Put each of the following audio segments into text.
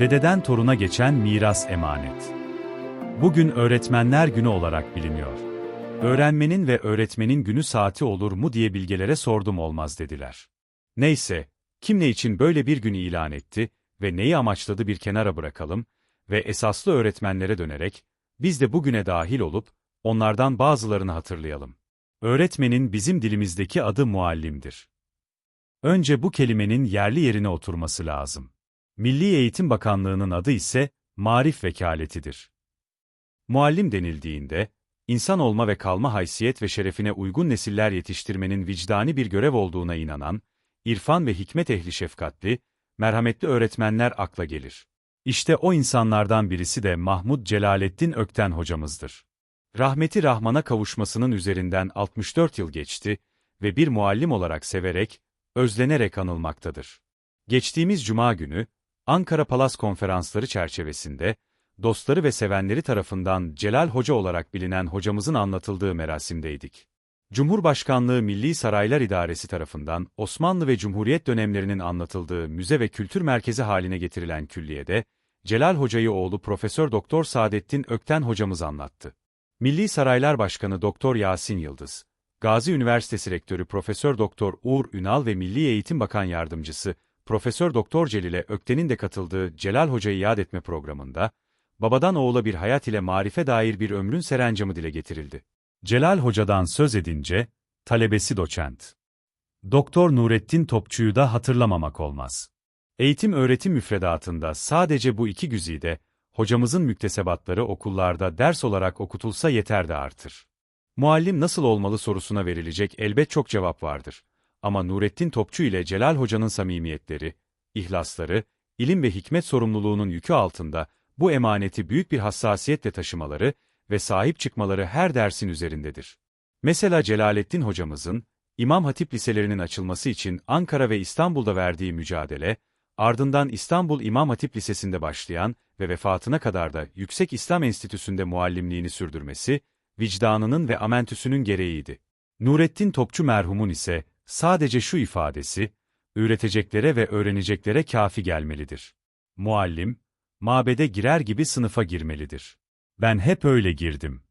Dededen toruna geçen miras emanet. Bugün Öğretmenler Günü olarak biliniyor. Öğrenmenin ve öğretmenin günü saati olur mu diye bilgelere sordum olmaz dediler. Neyse, kim ne için böyle bir gün ilan etti ve neyi amaçladı bir kenara bırakalım ve esaslı öğretmenlere dönerek, biz de bugüne dahil olup, onlardan bazılarını hatırlayalım. Öğretmenin bizim dilimizdeki adı muallimdir. Önce bu kelimenin yerli yerine oturması lazım. Milli Eğitim Bakanlığı'nın adı ise marif vekaletidir. Muallim denildiğinde, insan olma ve kalma haysiyet ve şerefine uygun nesiller yetiştirmenin vicdani bir görev olduğuna inanan, irfan ve hikmet ehli şefkatli, merhametli öğretmenler akla gelir. İşte o insanlardan birisi de Mahmud Celalettin Ökten hocamızdır. Rahmeti Rahman'a kavuşmasının üzerinden 64 yıl geçti ve bir muallim olarak severek, özlenerek anılmaktadır. Geçtiğimiz cuma günü, Ankara Palas Konferansları çerçevesinde, dostları ve sevenleri tarafından Celal Hoca olarak bilinen hocamızın anlatıldığı merasimdeydik. Cumhurbaşkanlığı Milli Saraylar İdaresi tarafından Osmanlı ve Cumhuriyet dönemlerinin anlatıldığı müze ve kültür merkezi haline getirilen külliyede, Celal Hoca'yı oğlu Profesör Doktor Saadettin Ökten hocamız anlattı. Milli Saraylar Başkanı Doktor Yasin Yıldız, Gazi Üniversitesi Rektörü Profesör Doktor Uğur Ünal ve Milli Eğitim Bakan Yardımcısı Profesör Doktor Celil'e Ökten'in de katıldığı Celal Hoca'yı yad etme programında, babadan oğula bir hayat ile marife dair bir ömrün serencamı dile getirildi. Celal Hoca'dan söz edince, talebesi doçent. Doktor Nurettin Topçu'yu da hatırlamamak olmaz. Eğitim öğretim müfredatında sadece bu iki güzide, hocamızın müktesebatları okullarda ders olarak okutulsa yeter de artır. Muallim nasıl olmalı sorusuna verilecek elbet çok cevap vardır. Ama Nurettin Topçu ile Celal Hoca'nın samimiyetleri, ihlasları, ilim ve hikmet sorumluluğunun yükü altında bu emaneti büyük bir hassasiyetle taşımaları ve sahip çıkmaları her dersin üzerindedir. Mesela Celalettin hocamızın, İmam Hatip liselerinin açılması için Ankara ve İstanbul'da verdiği mücadele, ardından İstanbul İmam Hatip Lisesi'nde başlayan ve vefatına kadar da Yüksek İslam Enstitüsü'nde muallimliğini sürdürmesi, vicdanının ve amentüsünün gereğiydi. Nurettin Topçu merhumun ise sadece şu ifadesi, üreteceklere ve öğreneceklere kafi gelmelidir. Muallim, mabede girer gibi sınıfa girmelidir. Ben hep öyle girdim.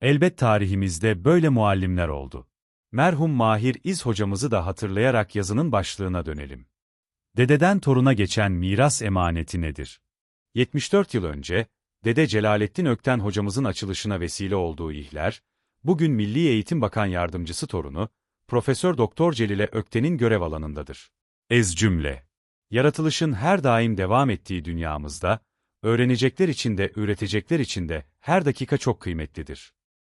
Elbet tarihimizde böyle muallimler oldu. Merhum Mahir İz hocamızı da hatırlayarak yazının başlığına dönelim. Dededen toruna geçen miras emaneti nedir? 74 yıl önce, Dede Celalettin Ökten hocamızın açılışına vesile olduğu ihler, bugün Milli Eğitim Bakan Yardımcısı torunu, Profesör Doktor Celile Ökten'in görev alanındadır. Ez cümle. Yaratılışın her daim devam ettiği dünyamızda, öğrenecekler için de üretecekler için de her dakika çok kıymetlidir.